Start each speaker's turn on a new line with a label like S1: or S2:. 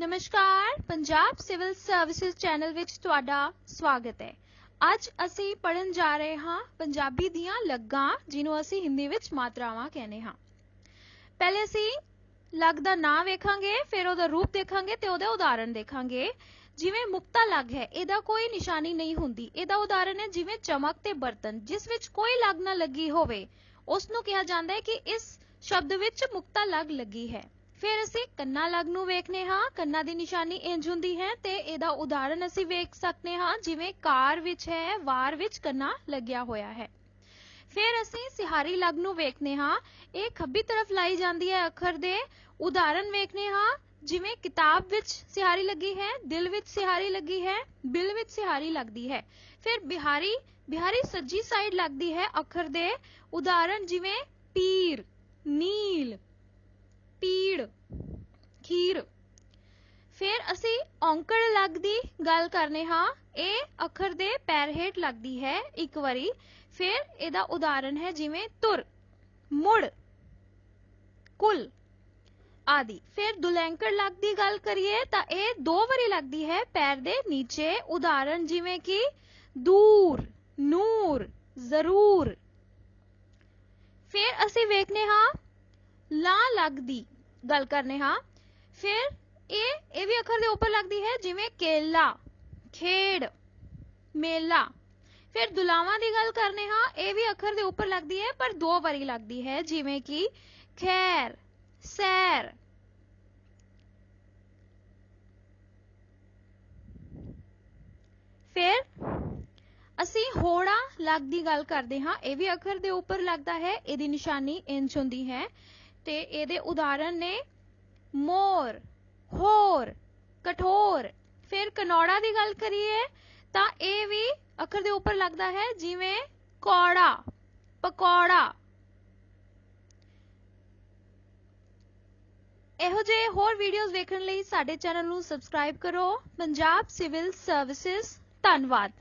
S1: ਨਮਸਕਾਰ, Punjab civil services channel ਵਿੱਚ ਤੁਹਾਡਾ ਸਵਾਗਤ ਹੈ। ਅੱਜ ਅਸੀਂ ਪੜਨ ਜਾ ਰਹੇ ਹਾਂ ਪੰਜਾਬੀ ਦੀਆਂ ਲੱਗਾਂ, ਜਿਹਨੂੰ ਅਸੀਂ ਹਿੰਦੀ ਵਿੱਚ ਮਾਤਰਾਵਾਂ ਕਹਿੰਦੇ ਹਾਂ। ਪਹਿਲੇ ਅਸੀਂ ਲੱਗ ਦਾ ਨਾਂ ਵੇਖਾਂਗੇ, ਫਿਰ ਉਹਦਾ ਰੂਪ ਦੇਖਾਂਗੇ ਤੇ ਉਹਦੇ ਉਦਾਹਰਣ ਦੇਖਾਂਗੇ। ਜਿਵੇਂ ਮੁਕਤਾ ਲੱਗ ਹੈ, ਇਹਦਾ ਕੋਈ ਨਿਸ਼ਾਨੀ ਨਹੀਂ ਹੁੰਦੀ। ਇਹਦਾ ਉਦਾਹਰਣ ਹੈ ਜਿਵੇਂ ਚਮਕ ਤੇ ਬਰਤਨ। ਜਿਸ ਵਿੱਚ ਕੋਈ ਲੱਗ ਨਾ ਲੱਗੀ ਹੋਵੇ ਉਸ ਨੂੰ ਕਿਹਾ ਜਾਂਦਾ ਹੈ ਕਿ ਇਸ ਸ਼ਬਦ ਵਿੱਚ ਮੁਕਤਾ ਲੱਗ ਲੱਗੀ ਹੈ। ਫਿਰ ਅਸੀਂ ਕੰਨਾ ਲੱਗ ਨੂੰ ਵੇਖਨੇ ਹਾਂ। ਕੰਨਾ ਦੀ ਨਿਸ਼ਾਨੀ ਇੰਜ ਹੁੰਦੀ ਹੈ ਤੇ ਇਹਦਾ ਉਦਾਹਰਣ ਅਸੀਂ ਵੇਖ ਸਕਦੇ ਹਾਂ, ਜਿਵੇਂ ਕਾਰ ਵਿੱਚ ਹੈ, ਵਾਰ ਵਿੱਚ ਕੰਨਾ ਲੱਗਿਆ ਹੋਇਆ ਹੈ। ਫਿਰ ਅਸੀਂ ਸਿਹਾਰੀ ਲੱਗ ਨੂੰ ਵੇਖਨੇ ਹਾਂ। ਇਹ ਖੱਬੀ ਤਰਫ ਲਾਈ ਜਾਂਦੀ ਹੈ ਅੱਖਰ ਦੇ। ਉਦਾਹਰਣ ਵੇਖਨੇ ਹਾਂ, ਜਿਵੇਂ ਕਿਤਾਬ ਵਿੱਚ ਸਿਹਾਰੀ ਲੱਗੀ ਹੈ, ਦਿਲ ਵਿੱਚ ਸਿਹਾਰੀ ਲੱਗੀ ਹੈ, ਬਿਲ ਵਿੱਚ ਸਿਹਾਰੀ ਲੱਗਦੀ ਹੈ। ਫਿਰ ਬਿਹਾਰੀ ਬਿਹਾਰੀ ਸੱਜੀ ਸਾਈਡ ਲੱਗਦੀ ਹੈ ਅੱਖਰ ਦੇ। ਉਦਾਹਰਣ ਜਿਵੇਂ ਪੀਰ, ਨੀਲ ਪੀੜ ਖੀਰ ਫਿਰ ਅਸੀਂ ਔਂਕੜ ਲੱਗ ਦੀ ਗੱਲ ਕਰਨੇ ਹਾਂ। ਇਹ ਅੱਖਰ ਦੇ ਪੈਰ ਹੇਠ ਲੱਗਦੀ ਹੈ ਇੱਕ ਵਾਰੀ। ਫਿਰ ਇਹਦਾ ਉਦਾਹਰਣ ਹੈ ਜਿਵੇਂ ਤੁਰ, ਮੁੜ, ਕੁਲ ਆਦਿ। ਫਿਰ ਦੁਲੈਂਕੜ ਲੱਗ ਦੀ ਗੱਲ ਕਰੀਏ ਤਾਂ ਇਹ ਦੋ ਵਾਰੀ ਲੱਗਦੀ ਹੈ ਪੈਰ ਦੇ ਨੀਚੇ। ਉਦਾਹਰਣ ਜਿਵੇਂ ਕਿ ਦੂਰ, ਨੂਰ, ਜ਼ਰੂਰ। ਫਿਰ ਅਸੀਂ ਵੇਖਨੇ ਹਾਂ, ਲਾ ਲੱਗ ਦੀ ਗੱਲ ਕਰਨੇ ਹਾਂ। ਫਿਰ ਇਹ ਇਹ ਵੀ ਅੱਖਰ ਦੇ ਉੱਪਰ ਲੱਗਦੀ ਹੈ, ਜਿਵੇਂ ਕੇਲਾ, ਖੇਡ, ਮੇਲਾ। ਫਿਰ ਦੁਲਾਵਾਂ ਦੀ ਗੱਲ ਕਰਨੇ ਹਾਂ, ਇਹ ਵੀ ਅੱਖਰ ਦੇ ਉੱਪਰ ਲੱਗਦੀ ਹੈ, ਪਰ ਦੋ ਵਾਰੀ ਲੱਗਦੀ ਹੈ, ਜਿਵੇਂ ਕਿ ਖੈਰ, ਸੈਰ। ਫਿਰ ਅਸੀਂ ਹੋੜਾ ਲੱਗ ਦੀ ਗੱਲ ਕਰਦੇ ਹਾਂ, ਇਹ ਵੀ ਅੱਖਰ ਦੇ ਉੱਪਰ ਲੱਗਦਾ ਹੈ, ਇਹਦੀ ਨਿਸ਼ਾਨੀ ਇੰਚ ਹੁੰਦੀ ਹੈ। ਤੇ ਇਹਦੇ ਉਦਾਹਰਣ ਨੇ ਮੋਰ। ਹੋਰ ਕਠੋਰ। ਫਿਰ ਕਨੌੜਾ ਦੀ ਗੱਲ ਕਰੀਏ, ਤਾਂ ਇਹ ਵੀ ਅੱਖਰ ਦੇ ਉੱਪਰ ਲੱਗਦਾ ਹੈ, ਜਿਵੇਂ ਕੌੜਾ, ਪਕੌੜਾ। ਇਹੋ ਜਿਹੇ ਹੋਰ ਵੀਡੀਓਜ਼ ਵੇਖਣ ਲਈ ਸਾਡੇ ਚੈਨਲ ਨੂੰ ਸਬਸਕ੍ਰਾਈਬ ਕਰੋ। ਪੰਜਾਬ ਸਿਵਲ ਸਰਵਿਸਿਜ਼ ਧੰਨਵਾਦ।